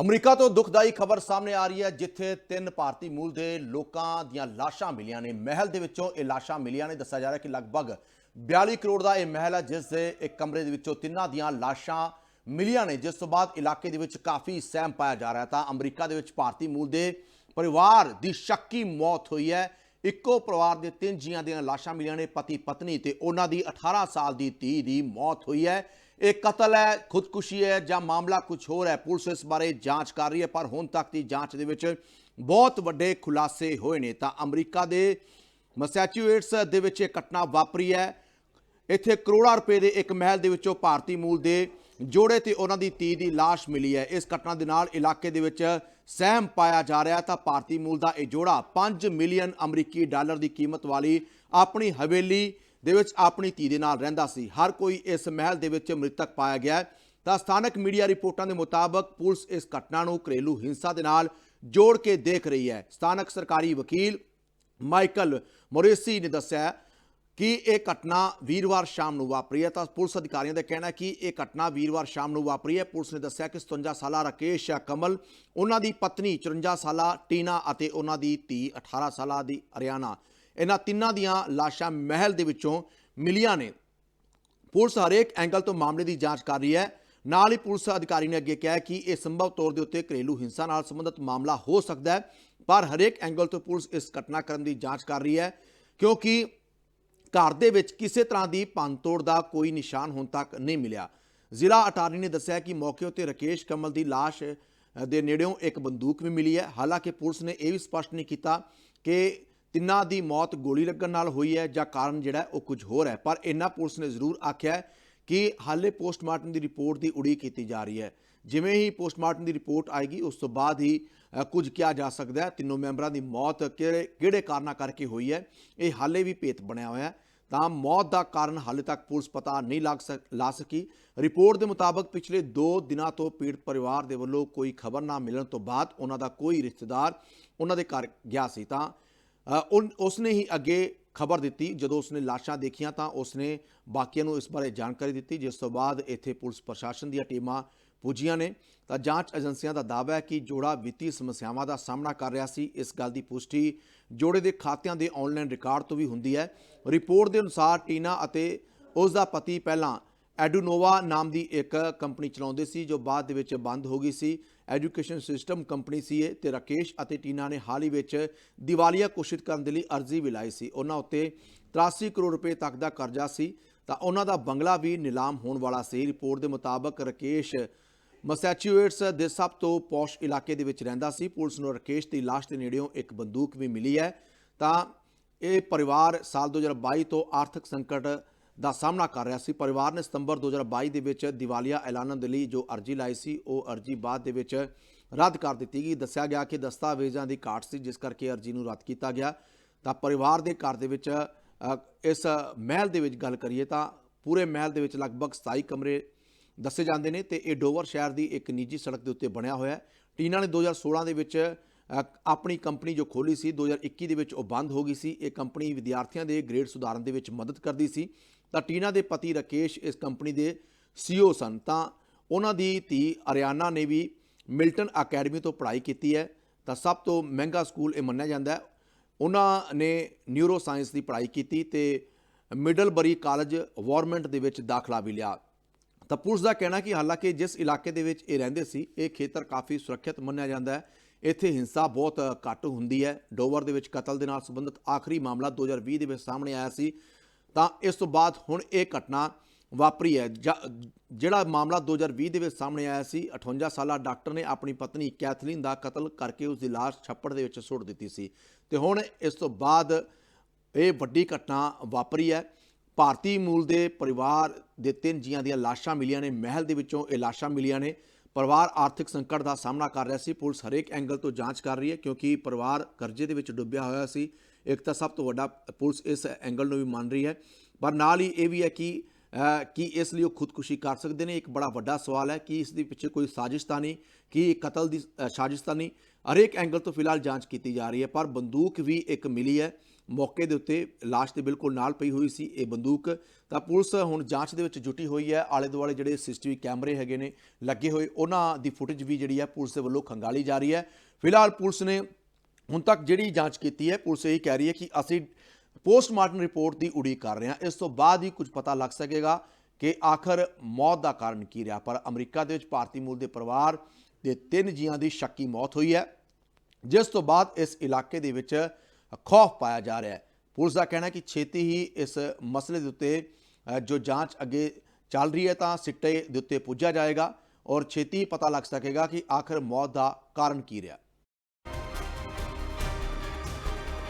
America ਤੋਂ ਦੁਖਦਾਈ ਖਬਰ ਸਾਹਮਣੇ ਆ ਰਹੀ ਹੈ, ਜਿੱਥੇ ਤਿੰਨ ਭਾਰਤੀ ਮੂਲ ਦੇ ਲੋਕਾਂ ਦੀਆਂ ਲਾਸ਼ਾਂ ਮਿਲੀਆਂ ਨੇ। ਮਹਿਲ ਦੇ ਵਿੱਚੋਂ ਇਹ ਲਾਸ਼ਾਂ ਮਿਲੀਆਂ ਨੇ। ਦੱਸਿਆ ਜਾ ਰਿਹਾ ਕਿ ਲਗਭਗ 42 ਕਰੋੜ ਦਾ ਇਹ ਮਹਿਲ ਹੈ, ਜਿਸ ਦੇ ਇੱਕ ਕਮਰੇ ਦੇ ਵਿੱਚੋਂ ਤਿੰਨਾਂ ਦੀਆਂ ਲਾਸ਼ਾਂ ਮਿਲੀਆਂ ਨੇ। ਜਿਸ ਤੋਂ ਬਾਅਦ ਇਲਾਕੇ ਦੇ ਵਿੱਚ ਕਾਫੀ ਸਹਿਮ ਪਾਇਆ ਜਾ ਰਿਹਾ ਤਾਂ ਅਮਰੀਕਾ ਦੇ ਵਿੱਚ ਭਾਰਤੀ ਮੂਲ ਦੇ ਪਰਿਵਾਰ ਦੀ ਸ਼ੱਕੀ ਮੌਤ ਹੋਈ ਹੈ। ਇੱਕੋ ਪਰਿਵਾਰ ਦੇ ਤਿੰਨ ਜੀਆਂ ਦੀਆਂ ਲਾਸ਼ਾਂ ਮਿਲੀਆਂ ਨੇ, ਪਤੀ, ਪਤਨੀ ਤੇ ਉਹਨਾਂ ਦੀ 18 ਸਾਲ ਦੀ ਧੀ ਦੀ ਮੌਤ ਹੋਈ ਹੈ। ਇਹ ਕਤਲ ਹੈ, ਖੁਦਕੁਸ਼ੀ ਹੈ ਜਾਂ ਮਾਮਲਾ ਕੁਝ ਹੋਰ ਹੈ, ਪੁਲਿਸ ਇਸ ਬਾਰੇ ਜਾਂਚ ਕਰ ਰਹੀ ਹੈ, ਪਰ ਹੁਣ ਤੱਕ ਦੀ ਜਾਂਚ ਦੇ ਵਿੱਚ ਬਹੁਤ ਵੱਡੇ ਖੁਲਾਸੇ ਹੋਏ ਨੇ। ਤਾਂ ਅਮਰੀਕਾ ਦੇ ਮਸੈਚੂਏਟਸ ਦੇ ਵਿੱਚ ਇਹ ਘਟਨਾ ਵਾਪਰੀ ਹੈ। ਇੱਥੇ ਕਰੋੜਾਂ ਰੁਪਏ ਦੇ ਇੱਕ ਮਹਿਲ ਦੇ ਵਿੱਚੋਂ ਭਾਰਤੀ ਮੂਲ ਦੇ ਜੋੜੇ ਤੇ ਉਹਨਾਂ ਦੀ ਧੀ ਦੀ ਲਾਸ਼ ਮਿਲੀ ਹੈ। ਇਸ ਘਟਨਾ ਦੇ ਨਾਲ ਇਲਾਕੇ ਦੇ ਵਿੱਚ ਸਹਿਮ ਪਾਇਆ ਜਾ ਰਿਹਾ ਤਾਂ ਭਾਰਤੀ ਮੂਲ ਦਾ ਇਹ ਜੋੜਾ 5 ਮਿਲੀਅਨ ਅਮਰੀਕੀ ਡਾਲਰ ਦੀ ਕੀਮਤ ਵਾਲੀ ਆਪਣੀ ਹਵੇਲੀ ਦੇ ਵਿੱਚ ਆਪਣੀ ਧੀ ਦੇ ਨਾਲ ਰਹਿੰਦਾ ਸੀ। ਹਰ ਕੋਈ ਇਸ ਮਹਿਲ ਦੇ ਵਿੱਚ ਮ੍ਰਿਤਕ ਪਾਇਆ ਗਿਆ ਹੈ। ਤਾਂ ਸਥਾਨਕ ਮੀਡੀਆ ਰਿਪੋਰਟਾਂ ਦੇ ਮੁਤਾਬਕ ਪੁਲਿਸ ਇਸ ਘਟਨਾ ਨੂੰ ਘਰੇਲੂ ਹਿੰਸਾ ਦੇ ਨਾਲ ਜੋੜ ਕੇ ਦੇਖ ਰਹੀ ਹੈ। ਸਥਾਨਕ ਸਰਕਾਰੀ ਵਕੀਲ ਮਾਈਕਲ ਮੋਰੇਸੀ ਨੇ ਦੱਸਿਆ ਕਿ ਇਹ ਘਟਨਾ ਵੀਰਵਾਰ ਸ਼ਾਮ ਨੂੰ ਵਾਪਰੀ ਹੈ ਤਾਂ ਪੁਲਿਸ ਅਧਿਕਾਰੀਆਂ ਦਾ ਕਹਿਣਾ ਹੈ ਕਿ ਇਹ ਘਟਨਾ ਵੀਰਵਾਰ ਸ਼ਾਮ ਨੂੰ ਵਾਪਰੀ ਹੈ। ਪੁਲਿਸ ਨੇ ਦੱਸਿਆ ਕਿ 57 ਸਾਲਾ ਰਾਕੇਸ਼ ਕਮਲ, ਉਹਨਾਂ ਦੀ ਪਤਨੀ 54 ਸਾਲਾ, ਟੀਨਾ ਅਤੇ ਉਹਨਾਂ ਦੀ ਧੀ 18 ਸਾਲਾ ਦੀ ਅਰਿਆਨਾ। ਇਹਨਾਂ ਤਿੰਨਾਂ ਦੀਆਂ ਲਾਸ਼ਾਂ ਮਹਿਲ ਦੇ ਵਿੱਚੋਂ ਮਿਲੀਆਂ ਨੇ। ਪੁਲਿਸ ਹਰੇਕ ਐਂਗਲ ਤੋਂ ਮਾਮਲੇ ਦੀ ਜਾਂਚ ਕਰ ਰਹੀ ਹੈ। ਨਾਲ ਹੀ ਪੁਲਿਸ ਅਧਿਕਾਰੀ ਨੇ ਅੱਗੇ ਕਿਹਾ ਕਿ ਇਹ ਸੰਭਵ ਤੌਰ ਦੇ ਉੱਤੇ ਘਰੇਲੂ ਹਿੰਸਾ ਨਾਲ ਸੰਬੰਧਿਤ ਮਾਮਲਾ ਹੋ ਸਕਦਾ ਹੈ, ਪਰ ਹਰੇਕ ਐਂਗਲ ਤੋਂ ਪੁਲਿਸ ਇਸ ਘਟਨਾਕ੍ਰਮ ਦੀ ਜਾਂਚ ਕਰ ਰਹੀ ਹੈ, ਕਿਉਂਕਿ ਘਰ ਦੇ ਵਿੱਚ ਕਿਸੇ ਤਰ੍ਹਾਂ ਦੀ ਭੰਨਤੋੜ ਦਾ ਕੋਈ ਨਿਸ਼ਾਨ ਹੁਣ ਤੱਕ ਨਹੀਂ ਮਿਲਿਆ। ਜ਼ਿਲ੍ਹਾ ਅਟਾਰਨੀ ਨੇ ਦੱਸਿਆ ਕਿ ਮੌਕੇ ਉੱਤੇ ਰਕੇਸ਼ ਕਮਲ ਦੀ ਲਾਸ਼ ਦੇ ਨੇੜਿਓਂ ਇੱਕ ਬੰਦੂਕ ਵੀ ਮਿਲੀ ਹੈ। ਹਾਲਾਂਕਿ ਪੁਲਿਸ ਨੇ ਇਹ ਵੀ ਸਪਸ਼ਟ ਨਹੀਂ ਕੀਤਾ ਕਿ ਤਿੰਨਾਂ ਦੀ ਮੌਤ ਗੋਲੀ ਲੱਗਣ ਨਾਲ ਹੋਈ ਹੈ ਜਾਂ ਕਾਰਨ ਜਿਹੜਾ ਉਹ ਕੁਝ ਹੋਰ ਹੈ। ਪਰ ਇੰਨਾ ਪੁਲਿਸ ਨੇ ਜ਼ਰੂਰ ਆਖਿਆ ਕਿ ਹਾਲੇ ਪੋਸਟਮਾਰਟਮ ਦੀ ਰਿਪੋਰਟ ਦੀ ਉਡੀਕ ਕੀਤੀ ਜਾ ਰਹੀ ਹੈ। ਜਿਵੇਂ ਹੀ ਪੋਸਟਮਾਰਟਮ ਦੀ ਰਿਪੋਰਟ ਆਏਗੀ, ਉਸ ਤੋਂ ਬਾਅਦ ਹੀ ਕੁਝ ਕਿਹਾ ਜਾ ਸਕਦਾ ਹੈ। ਤਿੰਨੋਂ ਮੈਂਬਰਾਂ ਦੀ ਮੌਤ ਕਿਹੜੇ ਕਿਹੜੇ ਕਾਰਨਾਂ ਕਰਕੇ ਹੋਈ ਹੈ, ਇਹ ਹਾਲੇ ਵੀ ਭੇਤ ਬਣਿਆ ਹੋਇਆ ਹੈ। ਤਾਂ ਮੌਤ ਦਾ ਕਾਰਨ ਹਾਲੇ ਤੱਕ ਪੁਲਿਸ ਪਤਾ ਨਹੀਂ ਲੱਗ ਸਕ ਲਾ ਸਕੀ। ਰਿਪੋਰਟ ਦੇ ਮੁਤਾਬਕ ਪਿਛਲੇ 2 ਦਿਨਾਂ ਤੋਂ ਪੀੜਤ ਪਰਿਵਾਰ ਦੇ ਵੱਲੋਂ ਕੋਈ ਖਬਰ ਨਾ ਮਿਲਣ ਤੋਂ ਬਾਅਦ ਉਹਨਾਂ ਦਾ ਕੋਈ ਰਿਸ਼ਤੇਦਾਰ ਉਹਨਾਂ ਦੇ ਘਰ ਗਿਆ ਸੀ ਤਾਂ ਅ, ਉਨ- ਉਸਨੇ ਹੀ ਅੱਗੇ ਖਬਰ ਦਿੱਤੀ। ਜਦੋਂ ਉਸਨੇ ਲਾਸ਼ਾਂ ਦੇਖੀਆਂ ਤਾਂ ਉਸਨੇ ਬਾਕੀਆਂ ਨੂੰ ਇਸ ਬਾਰੇ ਜਾਣਕਾਰੀ ਦਿੱਤੀ, ਜਿਸ ਤੋਂ ਬਾਅਦ ਇੱਥੇ ਪੁਲਿਸ ਪ੍ਰਸ਼ਾਸਨ ਦੀਆਂ ਟੀਮਾਂ ਪੁੱਜੀਆਂ ਨੇ। ਤਾਂ ਜਾਂਚ ਏਜੰਸੀਆਂ ਦਾ ਦਾਅਵਾ ਹੈ ਕਿ ਜੋੜਾ ਵਿੱਤੀ ਸਮੱਸਿਆਵਾਂ ਦਾ ਸਾਹਮਣਾ ਕਰ ਰਿਹਾ ਸੀ। ਇਸ ਗੱਲ ਦੀ ਪੁਸ਼ਟੀ ਜੋੜੇ ਦੇ ਖਾਤਿਆਂ ਦੇ ਆਨਲਾਈਨ ਰਿਕਾਰਡ ਤੋਂ ਵੀ ਹੁੰਦੀ ਹੈ। ਰਿਪੋਰਟ ਦੇ ਅਨੁਸਾਰ ਟੀਨਾ ਅਤੇ ਉਸ ਦਾ ਪਤੀ ਪਹਿਲਾਂ ਐਡੂਨੋਵਾ ਨਾਮ ਦੀ ਇੱਕ ਕੰਪਨੀ ਚਲਾਉਂਦੇ ਸੀ, ਜੋ ਬਾਅਦ ਦੇ ਵਿੱਚ ਬੰਦ ਹੋ ਗਈ ਸੀ। ਐਜੂਕੇਸ਼ਨ ਸਿਸਟਮ ਕੰਪਨੀ ਸੀ ਇਹ ਤੇ ਰਾਕੇਸ਼ ਅਤੇ ਟੀਨਾ ਨੇ ਹਾਲ ਹੀ ਵਿੱਚ ਦੀਵਾਲੀਆ ਘੋਸ਼ਿਤ ਕਰਨ ਦੇ ਲਈ ਅਰਜ਼ੀ ਵੀ ਲਾਈ ਸੀ। ਉਹਨਾਂ ਉੱਤੇ 83 ਕਰੋੜ ਰੁਪਏ ਤੱਕ ਦਾ ਕਰਜ਼ਾ ਸੀ ਤਾਂ ਉਹਨਾਂ ਦਾ ਬੰਗਲਾ ਵੀ ਨਿਲਾਮ ਹੋਣ ਵਾਲਾ ਸੀ। ਰਿਪੋਰਟ ਦੇ ਮੁਤਾਬਕ ਰਾਕੇਸ਼ ਮਸੈਚੂਏਟਸ ਦੇ ਸਭ ਤੋਂ ਪੌਸ਼ ਇਲਾਕੇ ਦੇ ਵਿੱਚ ਰਹਿੰਦਾ ਸੀ। ਪੁਲਿਸ ਨੂੰ ਰਾਕੇਸ਼ ਦੀ ਲਾਸ਼ ਦੇ ਨੇੜਿਓਂ ਇੱਕ ਬੰਦੂਕ ਵੀ ਮਿਲੀ ਹੈ ਤਾਂ ਇਹ ਪਰਿਵਾਰ ਸਾਲ 2022 ਤੋਂ ਆਰਥਿਕ ਸੰਕਟ ਦਾ ਸਾਹਮਣਾ ਕਰ ਰਿਹਾ ਸੀ। ਪਰਿਵਾਰ ਨੇ ਸਤੰਬਰ 2022 ਦੇ ਵਿੱਚ ਦੀਵਾਲੀਆ ਐਲਾਨਣ ਦੇ ਲਈ ਜੋ ਅਰਜ਼ੀ ਲਾਈ ਸੀ, ਉਹ ਅਰਜ਼ੀ ਬਾਅਦ ਦੇ ਵਿੱਚ ਰੱਦ ਕਰ ਦਿੱਤੀ ਗਈ। ਦੱਸਿਆ ਗਿਆ ਕਿ ਦਸਤਾਵੇਜ਼ਾਂ ਦੀ ਘਾਟ ਸੀ, ਜਿਸ ਕਰਕੇ ਅਰਜ਼ੀ ਨੂੰ ਰੱਦ ਕੀਤਾ ਗਿਆ। ਤਾਂ ਪਰਿਵਾਰ ਦੇ ਘਰ ਦੇ ਵਿੱਚ ਇਸ ਮਹਿਲ ਦੇ ਵਿੱਚ ਗੱਲ ਕਰੀਏ ਤਾਂ ਪੂਰੇ ਮਹਿਲ ਦੇ ਵਿੱਚ ਲਗਭਗ 27 ਕਮਰੇ ਦੱਸੇ ਜਾਂਦੇ ਨੇ ਤੇ ਇਹ ਡੋਵਰ ਸ਼ਹਿਰ ਦੀ ਇੱਕ ਨਿੱਜੀ ਸੜਕ ਦੇ ਉੱਤੇ ਬਣਿਆ ਹੋਇਆ ਹੈ। ਟੀਨਾ ਨੇ 2016 ਦੇ ਵਿੱਚ ਆਪਣੀ ਕੰਪਨੀ ਜੋ ਖੋਲੀ ਸੀ 2021 ਦੇ ਵਿੱਚ ਉਹ ਬੰਦ ਹੋ ਗਈ ਸੀ। ਇਹ ਕੰਪਨੀ ਵਿਦਿਆਰਥੀਆਂ ਦੇ ਗ੍ਰੇਡ ਸੁਧਾਰਨ ਦੇ ਵਿੱਚ ਮਦਦ ਕਰਦੀ ਸੀ। ਤਾਂ ਟੀਨਾ ਦੇ ਪਤੀ ਰਕੇਸ਼ ਇਸ ਕੰਪਨੀ ਦੇ ਸੀਓ ਸਨ। ਤਾਂ ਉਹਨਾਂ ਦੀ ਧੀ ਅਰਿਆਨਾ ਨੇ ਵੀ ਮਿਲਟਨ ਅਕੈਡਮੀ ਤੋਂ ਪੜ੍ਹਾਈ ਕੀਤੀ ਹੈ। ਤਾਂ ਸਭ ਤੋਂ ਮਹਿੰਗਾ ਸਕੂਲ ਇਹ ਮੰਨਿਆ ਜਾਂਦਾ ਹੈ। ਉਹਨਾਂ ਨੇ ਨਿਊਰੋ ਸਾਇੰਸ ਦੀ ਪੜ੍ਹਾਈ ਕੀਤੀ ਤੇ ਮਿਡਲਬਰੀ ਕਾਲਜ ਵਾਰਮੈਂਟ ਦੇ ਵਿੱਚ ਦਾਖਲਾ ਵੀ ਲਿਆ। ਤਾਂ ਪੁਲਿਸ ਦਾ ਕਹਿਣਾ ਕਿ ਹਾਲਾਂਕਿ ਜਿਸ ਇਲਾਕੇ ਦੇ ਵਿੱਚ ਇਹ ਰਹਿੰਦੇ ਸੀ, ਇਹ ਖੇਤਰ ਕਾਫੀ ਸੁਰੱਖਿਅਤ ਮੰਨਿਆ ਜਾਂਦਾ ਹੈ। ਇੱਥੇ ਹਿੰਸਾ ਬਹੁਤ ਘੱਟ ਹੁੰਦੀ ਹੈ। ਡੋਵਰ ਦੇ ਵਿੱਚ ਕਤਲ ਦੇ ਨਾਲ ਸੰਬੰਧਿਤ ਆਖਰੀ ਮਾਮਲਾ 2020 ਦੇ ਵਿੱਚ ਸਾਹਮਣੇ ਆਇਆ ਸੀ। ਤਾਂ ਇਸ ਤੋਂ ਬਾਅਦ ਹੁਣ ਇਹ ਘਟਨਾ ਵਾਪਰੀ ਹੈ। ਜ- ਜਿਹੜਾ ਮਾਮਲਾ 2020 ਦੇ ਵਿੱਚ ਸਾਹਮਣੇ ਆਇਆ ਸੀ 58 ਸਾਲਾ ਡਾਕਟਰ ਨੇ ਆਪਣੀ ਪਤਨੀ ਕੈਥਲੀਨ ਦਾ ਕਤਲ ਕਰਕੇ ਉਸ ਦੀ ਲਾਸ਼ ਛੱਪੜ ਦੇ ਵਿੱਚ ਸੁੱਟ ਦਿੱਤੀ ਸੀ। ਤੇ ਹੁਣ ਇਸ ਤੋਂ ਬਾਅਦ ਇਹ ਵੱਡੀ ਘਟਨਾ ਵਾਪਰੀ ਹੈ। ਭਾਰਤੀ ਮੂਲ ਦੇ ਪਰਿਵਾਰ ਦੇ ਤਿੰਨ ਜੀਆਂ ਦੀਆਂ ਲਾਸ਼ਾਂ ਮਿਲੀਆਂ ਨੇ। ਮਹਿਲ ਦੇ ਵਿੱਚੋਂ ਇਹ ਲਾਸ਼ਾਂ ਮਿਲੀਆਂ ਨੇ। ਪਰਿਵਾਰ ਆਰਥਿਕ ਸੰਕਟ ਦਾ ਸਾਹਮਣਾ ਕਰ ਰਿਹਾ ਸੀ। ਪੁਲਿਸ ਹਰੇਕ ਐਂਗਲ ਤੋਂ ਜਾਂਚ ਕਰ ਰਹੀ ਹੈ ਕਿਉਂਕਿ ਪਰਿਵਾਰ ਕਰਜ਼ੇ ਦੇ ਵਿੱਚ ਡੁੱਬਿਆ ਹੋਇਆ ਸੀ। ਇੱਕ ਤਾਂ ਸਭ ਤੋਂ ਵੱਡਾ ਪੁਲਿਸ ਇਸ ਐਂਗਲ ਨੂੰ ਵੀ ਮੰਨ ਰਹੀ ਹੈ। ਪਰ ਨਾਲ ਹੀ ਇਹ ਵੀ ਹੈ ਕਿ ਅ, ਕੀ ਇਸ ਲਈ ਉਹ ਖੁਦਕੁਸ਼ੀ ਕਰ ਸਕਦੇ ਨੇ। ਇੱਕ ਬੜਾ ਵੱਡਾ ਸਵਾਲ ਹੈ ਕਿ ਇਸ ਦੇ ਪਿੱਛੇ ਕੋਈ ਸਾਜ਼ਿਸ਼ ਤਾਂ ਨਹੀਂ ਕਿ ਕਤਲ ਦੀ ਅ, ਸਾਜ਼ਿਸ਼ ਤਾਂ ਨਹੀਂ। ਹਰੇਕ ਐਂਗਲ ਤੋਂ ਫਿਲਹਾਲ ਜਾਂਚ ਕੀਤੀ ਜਾ ਰਹੀ ਹੈ ਪਰ ਬੰਦੂਕ ਵੀ ਇੱਕ ਮਿਲੀ ਹੈ। ਮੌਕੇ ਦੇ ਉੱਤੇ ਲਾਸ਼ ਦੇ ਬਿਲਕੁਲ ਨਾਲ ਪਈ ਹੋਈ ਸੀ ਇਹ ਬੰਦੂਕ। ਤਾਂ ਪੁਲਿਸ ਹੁਣ ਜਾਂਚ ਦੇ ਵਿੱਚ ਜੁਟੀ ਹੋਈ ਹੈ। ਆਲੇ ਦੁਆਲੇ ਜਿਹੜੇ ਸੀਸੀਟੀਵੀ ਕੈਮਰੇ ਹੈਗੇ ਨੇ ਲੱਗੇ ਹੋਏ ਉਹਨਾਂ ਦੀ ਫੁਟੇਜ ਵੀ ਜਿਹੜੀ ਹੈ ਪੁਲਿਸ ਦੇ ਵੱਲੋਂ ਖੰਗਾਲੀ ਜਾ ਰਹੀ ਹੈ। ਫਿਲਹਾਲ ਪੁਲਿਸ ਨੇ ਹੁਣ ਤੱਕ ਜਿਹੜੀ ਜਾਂਚ ਕੀਤੀ ਹੈ, ਪੁਲਿਸ ਇਹ ਕਹਿ ਰਹੀ ਹੈ ਕਿ ਅਸੀਂ ਪੋਸਟਮਾਰਟਮ ਰਿਪੋਰਟ ਦੀ ਉਡੀਕ ਕਰ ਰਹੇ ਹਾਂ। ਇਸ ਤੋਂ ਬਾਅਦ ਹੀ ਕੁਝ ਪਤਾ ਲੱਗ ਸਕੇਗਾ ਕਿ ਆਖਰ ਮੌਤ ਦਾ ਕਾਰਨ ਕੀ ਰਿਹਾ। ਪਰ ਅਮਰੀਕਾ ਦੇ ਵਿੱਚ ਭਾਰਤੀ ਮੂਲ ਦੇ ਪਰਿਵਾਰ ਦੇ ਤਿੰਨ ਜੀਆਂ ਦੀ ਸ਼ੱਕੀ ਮੌਤ ਹੋਈ ਹੈ, ਜਿਸ ਤੋਂ ਬਾਅਦ ਇਸ ਇਲਾਕੇ ਦੇ ਵਿੱਚ ਖੌਫ ਪਾਇਆ ਜਾ ਰਿਹਾ ਹੈ। ਪੁਲਿਸ ਦਾ ਕਹਿਣਾ ਹੈ ਕਿ ਛੇਤੀ ਹੀ ਇਸ ਮਸਲੇ ਦੇ ਉੱਤੇ ਜੋ ਜਾਂਚ ਅੱਗੇ ਚੱਲ ਰਹੀ ਹੈ, ਤਾਂ ਸਿੱਟੇ ਦੇ ਉੱਤੇ ਪੁੱਜਿਆ ਜਾਏਗਾ ਔਰ ਛੇਤੀ ਹੀ ਪਤਾ ਲੱਗ ਸਕੇਗਾ ਕਿ ਆਖਰ ਮੌਤ ਦਾ ਕਾਰਨ ਕੀ ਰਿਹਾ।